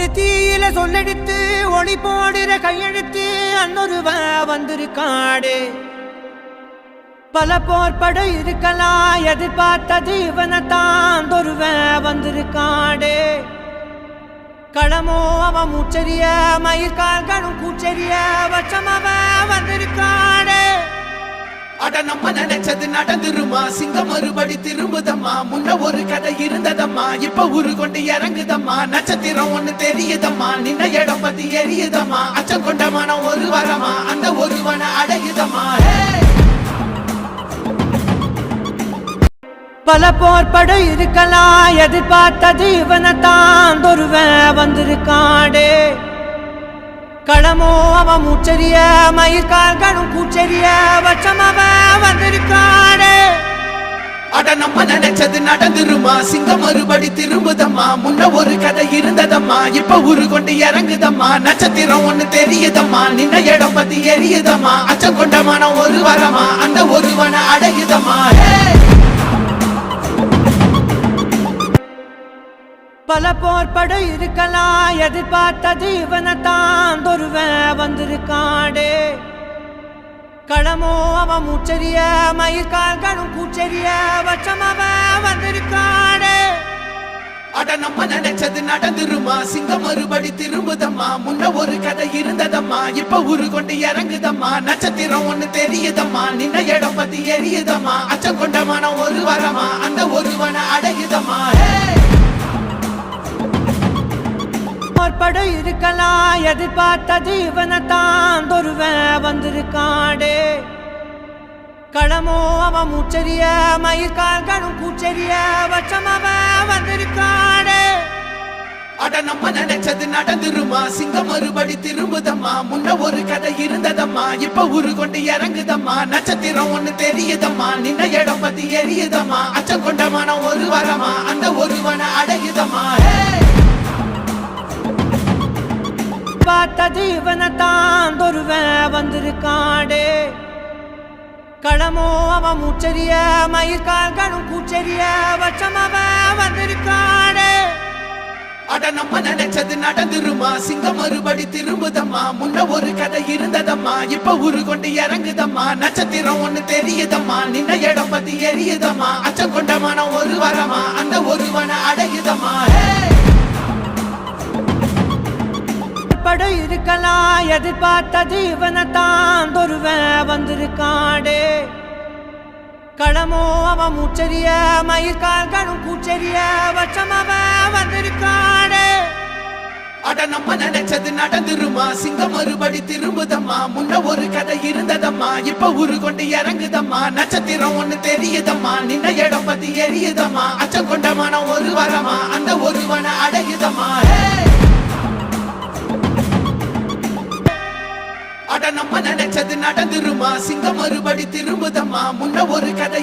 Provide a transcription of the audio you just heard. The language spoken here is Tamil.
ஒரு தீயில சொல்லெடுத்து ஒளி போடுற கையெழுத்து அன்னொருவ வந்திருக்காடு. பல போர்ப்படம் இருக்கலாம் எதிர்பார்த்தது இவனைத்தான் ஒருவ வந்திருக்காடு. களமோ அவன் மூச்சரிய மயிர்கால்களும் கூச்சரிய வச்சம் அவன் வந்திருக்காடு அட நம்ம நினைச்சது நடந்துருமா? சிங்கம் மறுபடி திரும்புதம்மா? முன்ன ஒரு கதை இருந்ததம்மா? இப்ப உரு கொண்டு இறங்குதம்மா? நட்சத்திரம் ஒண்ணு தெரியுதம்மா? நின்ன இடம் பத்தி எரியுதம்மா? அச்சம் கொண்ட மனம் ஒரு வரமா? அந்த ஒருவனை அடையுதம்மா? பல போர்ப்படம் இருக்கலாம் எதிர்பார்த்தது இவனைத்தான் ஒருவ வந்திருக்காடே களமோ அவன் மூச்சரிய மயிர்கால்களும் கூச்சரிய நினைச்சது நடந்துருமா? சிங்கம் மறுபடி திரும்புதம்மா? முன்ன ஒரு கதை இருந்ததம்மா. இப்ப உரு கொண்டு இறங்குதம்மா. நட்சத்திரம் ஒண்ணு தெரியுதம்மா. நின்ன இடம் பத்தி எரியுதம்மா. அச்சம் கொண்ட மனம் ஒரு வரமா? அந்த ஒருவனை அடையுதம்மா. பல பல படம் இருக்கலாம். எதிர்பார்த்தது இவனை தான் ஒருவன் வந்திருக்காடே களமோ அவன் மூச்சரிய மயிர்கால்களும் கூச்சரிய வச்சம் அவ வந்திருக்காடு அட நம்ம நினைச்சது நடந்துருமா? சிங்கம் மறுபடி திரும்புதம்மா? முன்ன ஒரு கதை இருந்ததம்மா? இப்ப உரு கொண்டு இறங்குதம்மா? நட்சத்திரம் ஒண்ணு தெரியுதம்மா? நின்ன இடம் பத்தி எரியுதம்மா? அச்சம் கொண்ட மனம் ஒரு வரமா? அந்த ஒருவனை அடையுதம்மா? ஹே! இருக்கலாம் எதிர்பார்த்தது தான் ஒருவ வந்திருக்காடு. களமோ அவன் மூச்சரிய மயிர்கால்களும் கூச்சரிய வச்சம் அவன் வந்திருக்காடு. அட நம்ம நினைச்சது நடந்துருமா? சிங்கம் மறுபடி திரும்புதம்மா? முன்ன ஒரு கதை இருந்ததம்மா? இப்ப ஊரு கொண்டு இறங்குதம்மா? நட்சத்திரம் ஒண்ணு தெரியுதம்மா? நின்ன இடம் பத்தி எரியுதம்மா? அச்சம் கொண்ட மனம் ஒரு வரமா? அந்த ஒருவனை அடையுதம்மா? ஹே! பார்த்தது இவனைத்தான் ஒருவ களமோ அவன் மூச்சரிய மயிர்கால்களும் கூச்சரிய வச்சம் அவன் வந்திருக்காடு. அட நம்ம நினைச்சது நடந்துருமா? சிங்கம் மறுபடி திரும்புதம்மா? முன்ன ஒரு கதை இருந்ததம்மா? இப்ப ஊரு கொண்டு இறங்குதம்மா? நட்சத்திரம் ஒண்ணு தெரியுதம்மா? நின்ன இடம் பத்தி எரியுதம்மா? அச்சம் கொண்ட மனம் ஒரு வரமா? அந்த ஒருவனை அடையுதம்மா? ஹே! படம் இருக்கலாம். எதிர்பார்த்தது இவனைத்தான் ஒருவ வந்திருக்காடு. களமோ அவன் மூச்சரிய மயிர்கால்களும் கூச்சரிய வச்சம் அவன் வந்திருக்காடு. அட நம்ம நினைச்சது நடந்துருமா? சிங்கம் மறுபடி திரும்புதம்மா? முன்ன ஒரு கதை இருந்ததம்மா? இப்ப உரு கொண்டு இறங்குதம்மா? நட்சத்திரம் ஒண்ணு தெரியுதம்மா? நின்ன இடம் பத்தி எரியுதம்மா? அச்சம் கொண்ட மனம் ஒரு வரமா? அந்த ஒருவனை அடையுதம்மா? அட நம்ம நினைச்சது நடந்துருமா? சிங்கம் மறுபடி திரும்புதம்மா? முன்ன ஒரு கதை